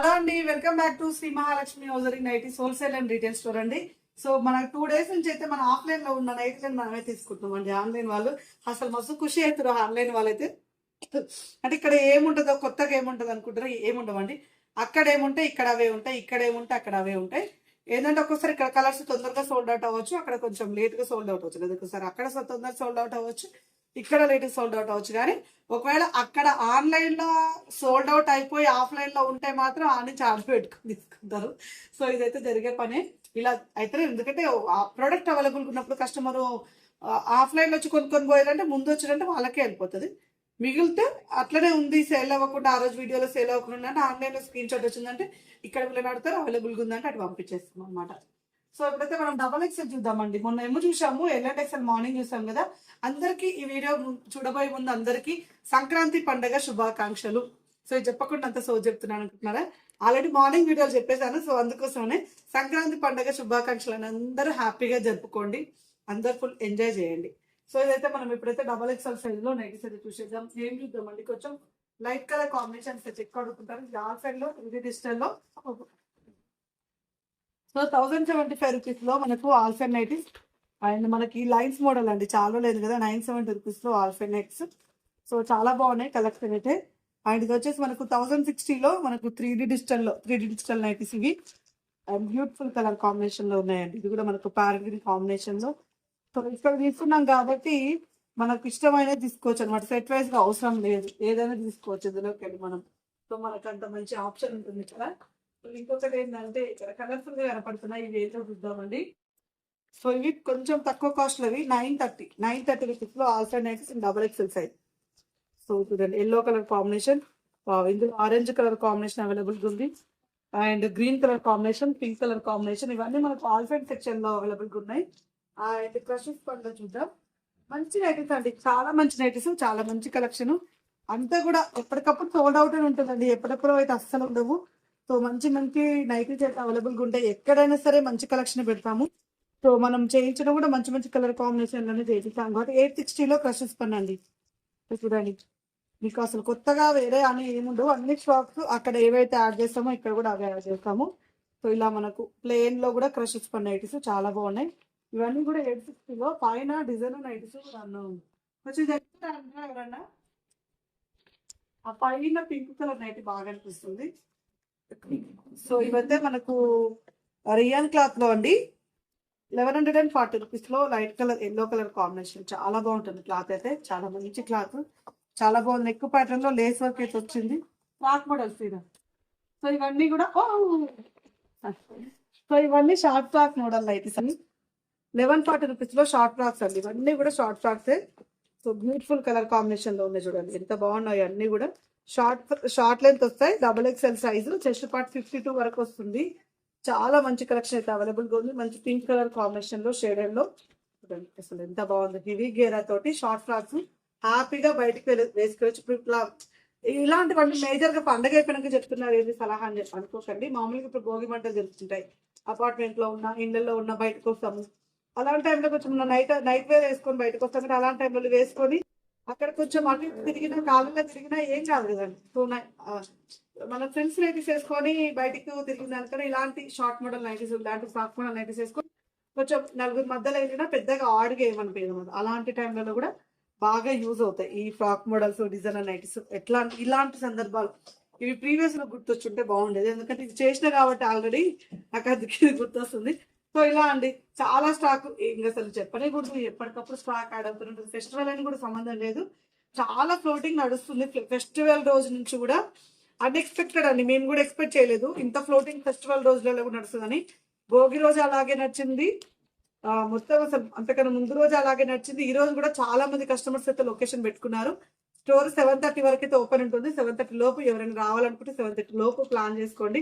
Hello అండి welcome back to Shri Mahalakshmi hosiery nighties wholesale and retail store అండి. So మన two days నుంచి అయితే మన ఆఫ్లైన్లో ఉన్న నైటీలను మనమే తీసుకుంటున్నాం అండి. ఆన్లైన్ వాళ్ళు అసలు మస్తు ఖుషి అవుతారు ఆన్లైన్ వాళ్ళైతే. అంటే ఇక్కడ ఏముంటుందో కొత్తగా ఏముంటుంది అనుకుంటారు ఏముండవండి. అక్కడ ఏముంటాయి ఇక్కడ అవే ఉంటాయి ఇక్కడ ఏముంటాయి అక్కడ అవే ఉంటాయి. ఏంటంటే ఒక్కోసారి ఇక్కడ కలర్స్ తొందరగా సోల్డ్ అవుట్ అవ్వచ్చు అక్కడ కొంచెం లేట్గా సోల్డ్ అవుట్ అవచ్చు లేదా ఒకసారి అక్కడ తొందరగా సోల్డ్ అవుట్ అవ్వచ్చు ఇక్కడ లేటెస్ట్ సోల్డ్ అవుట్ అవచ్చు కానీ ఒకవేళ అక్కడ ఆన్లైన్లో సోల్డ్ అవుట్ అయిపోయి ఆఫ్లైన్లో ఉంటే మాత్రం ఆ నుంచి ఆర్డర్ పెట్టుకుని తీసుకుంటారు. సో ఇదైతే జరిగే పని. ఇలా అయితే ఎందుకంటే ఆ ప్రోడక్ట్ అవైలబుల్ ఉన్నప్పుడు కస్టమర్ ఆఫ్లైన్ వచ్చి కొనుక్కొని పోయారంటే ముందు వచ్చిరంటే వాళ్ళకే వెళ్ళిపోతుంది. మిగిలితే అట్లనే ఉంది సేల్ అవ్వకుండా ఆ రోజు వీడియోలో సేల్ అవ్వకుండా అంటే ఆన్లైన్లో స్క్రీన్ షాట్ వచ్చిందంటే ఇక్కడ వీళ్ళు అడుగుతారు అవైలబుల్గా ఉందంటే అటు పంపించేస్తాం అనమాట సో ఇప్పుడైతే మనం డబల్ ఎక్సెల్ చూద్దామండి. మొన్న ఏమో చూసాము ఎల్ఎండ్ ఎక్సెల్ మార్నింగ్ చూసాం కదా. అందరికీ ఈ వీడియో చూడబోయే ముందు అందరికీ సంక్రాంతి పండగ శుభాకాంక్షలు. సో ఇది చెప్పకుండా అంత సో చెప్తున్నాను అనుకుంటున్నారా? ఆల్రెడీ మార్నింగ్ వీడియోలు చెప్పేశాను సో అందుకోసమే సంక్రాంతి పండగ శుభాకాంక్షలు అని అందరూ హ్యాపీగా జరుపుకోండి. అందరు ఫుల్ ఎంజాయ్ చేయండి. సో ఇదైతే మనం ఇప్పుడైతే డబల్ ఎక్స్ఎల్ సైజ్లో నైటీస్ అయితే చూసేద్దాం. ఏం చూద్దామండి? కొంచెం లైట్ కలర్ కాంబినేషన్స్ చెక్ అడుగుతుంటారు. ఇది సైడ్లో ఇది డిజిటల్లో. సో థౌసండ్ సెవెంటీ ఫైవ్ రూపీస్లో మనకు ఆల్ఫెన్ నైటీస్ అండ్ మనకి లైన్స్ మోడల్ అండి. చాలా లేదు కదా నైన్ సెవెంటీ రూపీస్లో ఆల్ఫెన్ నైట్స్ సో చాలా బాగున్నాయి కలెక్షన్ అయితే అండ్ ఇది వచ్చేసి మనకు థౌసండ్ సిక్స్టీలో మనకు త్రీ డి డిజిటల్లో త్రీ డి డిజిటల్ నైటీస్ ఇవి. అండ్ బ్యూటిఫుల్ కలర్ కాంబినేషన్లో ఉన్నాయండి. ఇది కూడా మనకు ప్యారెంట్ కాంబినేషన్లో. సో ఇక్కడ తీసుకున్నాం కాబట్టి మనకు ఇష్టమైనది తీసుకోవచ్చు అనమాట సెట్ వైజ్గా అవసరం లేదు. ఏదైనా తీసుకోవచ్చు ఇందులోకి వెళ్ళి మనం. సో మనకు అంత మంచి ఆప్షన్ ఉంటుంది కదా. ఇంకొకటి ఏంటంటే ఇక్కడ కలర్ఫుల్గా కనపడుతున్నాయి ఇవి ఏదో చూద్దామండి. సో ఇవి కొంచెం తక్కువ కాస్ట్ అవి. నైన్ థర్టీ నైన్ థర్టీ రూపీస్లో ulcer nights double XL size so చూడండి. ఎల్లో కలర్ కాంబినేషన్ ఇందులో ఆరెంజ్ కలర్ కాంబినేషన్ అవైలబుల్ ఉంది. And green colour combination pink colour combination ఇవన్నీ మనకు ఆల్ఫెంట్ సెక్షన్లో అవైలబుల్ ఉన్నాయి. అండ్ క్రషెస్ పండుగ చూద్దాం. మంచి నైటీస్ అండి. చాలా మంచి నైటీస్ చాలా మంచి కలెక్షన్ అంతా కూడా ఎప్పటికప్పుడు సోల్డ్ అవుట్ అని ఉంటుందండి. ఎప్పటికప్పుడు అయితే అస్సలు ఉండవు. సో మంచి మంచి నైటీస్ అయితే అవైలబుల్గా ఉంటాయి ఎక్కడైనా సరే మంచి కలెక్షన్ పెడతాము. సో మనం చేయించడం కూడా మంచి మంచి కలర్ కాంబినేషన్లోనే చేయించాం కాబట్టి ఎయిట్ సిక్స్టీలో క్రషెస్ పన్నండి అండి. చూడండి. మీకు అసలు కొత్తగా వేరే అని ఏముండవు. అన్ని షాప్స్ అక్కడ ఏవైతే యాడ్ చేస్తామో ఇక్కడ కూడా అవి యాడ్ చేస్తాము. సో ఇలా మనకు ప్లేన్లో కూడా క్రషెస్ పని నైటీస్ చాలా బాగున్నాయి. ఇవన్నీ కూడా ఎయిట్ సిక్స్టీలో పైన డిజైన్ నైటీస్ నన్ను కొంచెం చెప్తారా ఎవరన్నా? ఆ పైన పింక్ కలర్ నైట్ బాగా అనిపిస్తుంది. సో ఇవైతే మనకు రియాన్ క్లాత్లో అండి లెవెన్ హండ్రెడ్ అండ్ ఫార్టీ రూపీస్లో light colour yellow colour combination చాలా బాగుంటుంది క్లాత్ అయితే. చాలా మంచి క్లాత్. చాలా బాగుంది. నెక్ ప్యాటర్న్లో లేస్ వర్క్ అయితే వచ్చింది. ఫ్రాక్ మోడల్స్ ఇది సో ఇవన్నీ కూడా సో ఇవన్నీ షార్ట్ ఫ్రాక్ మోడల్ నైటీస్ అండి లెవెన్ ఫార్టీ రూపీస్లో షార్ట్ ఫ్రాక్స్ అండి. ఇవన్నీ కూడా short frocks. So beautiful colour కాంబినేషన్లో ఉన్నాయి చూడండి. ఎంత బాగున్నాయి అన్ని కూడా. షార్ట్ షార్ట్ లెంత్ వస్తాయి. Double XL size chest part fifty two వరకు వస్తుంది. చాలా మంచి కలెక్షన్ అయితే అవైలబుల్గా ఉంది. మంచి పింక్ కలర్ కాంబినేషన్లో షేడెడ్లో. అసలు ఎంత బాగుంది. హెవీ గేరా తోటి షార్ట్ ఫ్రాక్స్ హ్యాపీగా బయటకు వెళ్ళి వేసుకోవచ్చు ఇప్పుడు ఇట్లా ఇలాంటివన్నీ మేజర్గా పండగ అయిపోయినాక చెప్తున్నారు. ఏది సలహా అని చెప్పి అనుకోకండి. మామూలుగా ఇప్పుడు భోగి మంటలు జరుగుతుంటాయి అపార్ట్మెంట్లో ఉన్న ఇళ్ళల్లో ఉన్న బయటకు వస్తాము. అలాంటి టైంలో కొంచెం నైట్ నైట్ వేర్ వేసుకొని బయటకు వస్తాం. అలాంటి టైంలో వేసుకొని అక్కడ కొంచెం అటు తిరిగినా కాలంలో తిరిగినా ఏం కాదు కదండి సో మన ఫ్రెండ్స్ నైటీస్ వేసుకొని బయటికి తిరిగిన దానికన్నా ఇలాంటి షార్ట్ మోడల్ నైటీస్ ఇలాంటి ఫ్రాక్ మోడల్ నైటీస్ వేసుకొని కొంచెం నలుగురు మధ్యలో వెళ్ళినా పెద్దగా ఆడుగా ఏమనిపోయేది అనమాట అలాంటి టైంలలో కూడా బాగా యూజ్ అవుతాయి ఈ ఫ్రాక్ మోడల్స్ డిజైనర్ నైటీస్ ఎట్లా ఇలాంటి సందర్భాలు. ఇవి ప్రీవియస్లో గుర్తొచ్చుంటే బాగుండేది. ఎందుకంటే ఇది చేసిన కాబట్టి ఆల్రెడీ నాకు అది గుర్తొస్తుంది. సో ఇలా అండి. చాలా స్టాక్ ఇంకా అసలు చెప్పనే కూడదు ఎప్పటికప్పుడు స్టాక్ యాడ్ అవుతుంటుంది ఫెస్టివల్ అని కూడా సంబంధం లేదు. చాలా ఫ్లోటింగ్ నడుస్తుంది. ఫెస్టివల్ రోజు నుంచి కూడా అన్ఎక్స్పెక్టెడ్ అండి. మేము కూడా ఎక్స్పెక్ట్ చేయలేదు. ఇంత ఫ్లోటింగ్ ఫెస్టివల్ రోజులలో కూడా నడుస్తుందని. భోగి రోజు అలాగే నచ్చింది మొత్తం అసలు అంతకన్నా ముందు రోజు అలాగే నచ్చింది ఈ రోజు కూడా చాలా మంది కస్టమర్స్ అయితే లొకేషన్ పెట్టుకున్నారు. స్టోర్ సెవెన్ థర్టీ వరకు అయితే ఓపెన్ ఉంటుంది. సెవెన్ థర్టీ లోపు ఎవరైనా రావాలనుకుంటే సెవెన్ థర్టీ లోపు ప్లాన్ చేసుకోండి.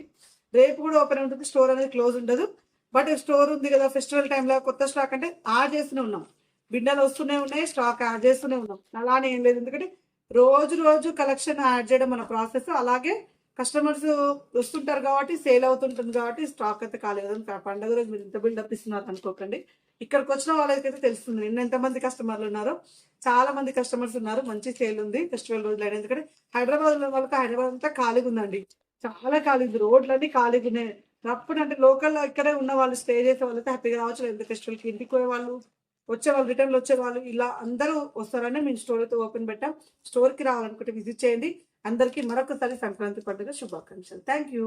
రేపు కూడా ఓపెన్ ఉంటుంది. స్టోర్ అనేది క్లోజ్ ఉండదు. బట్ స్టోర్ ఉంది కదా ఫెస్టివల్ టైంలో కొత్త స్టాక్ అంటే యాడ్ చేస్తూనే ఉన్నాం. బిడ్డలు వస్తూనే ఉన్నాయి స్టాక్ యాడ్ చేస్తూనే ఉన్నాం. అలానే ఏం లేదు. ఎందుకంటే రోజు రోజు కలెక్షన్ యాడ్ చేయడం మన ప్రాసెస్ అలాగే కస్టమర్స్ వస్తుంటారు కాబట్టి సేల్ అవుతుంటుంది కాబట్టి స్టాక్ అయితే కాలేదు పండుగ రోజు మీరు ఇంత బిల్డప్ ఇస్తున్నారు అనుకోకండి. ఇక్కడికి వచ్చిన వాళ్ళకైతే తెలుస్తుంది. నిన్న ఎంతమంది కస్టమర్లు ఉన్నారో చాలా మంది కస్టమర్స్ ఉన్నారు. మంచి సేల్ ఉంది ఫెస్టివల్ రోజులు అయినా ఎందుకంటే హైదరాబాద్లో వాళ్ళకి హైదరాబాద్ అంతా ఖాళీగా ఉందండి. చాలా ఖాళీ ఉంది. రోడ్లన్నీ ఖాళీగా ఉన్నాయి. అప్పుడు అంటే లోకల్లో ఇక్కడే ఉన్న వాళ్ళు స్టే చేసే వాళ్ళైతే హ్యాపీగా రావచ్చు. లేదా ఫెస్టివల్కి ఇంటికి పోయే వాళ్ళు వచ్చే వాళ్ళు రిటర్న్లో వచ్చే వాళ్ళు ఇలా అందరూ వస్తారని మేము స్టోర్ అయితే ఓపెన్ పెట్టాం. స్టోర్కి రావాలనుకుంటే విజిట్ చేయండి. అందరికీ మరొకసారి సంక్రాంతి పండుగ శుభాకాంక్షలు. Thank you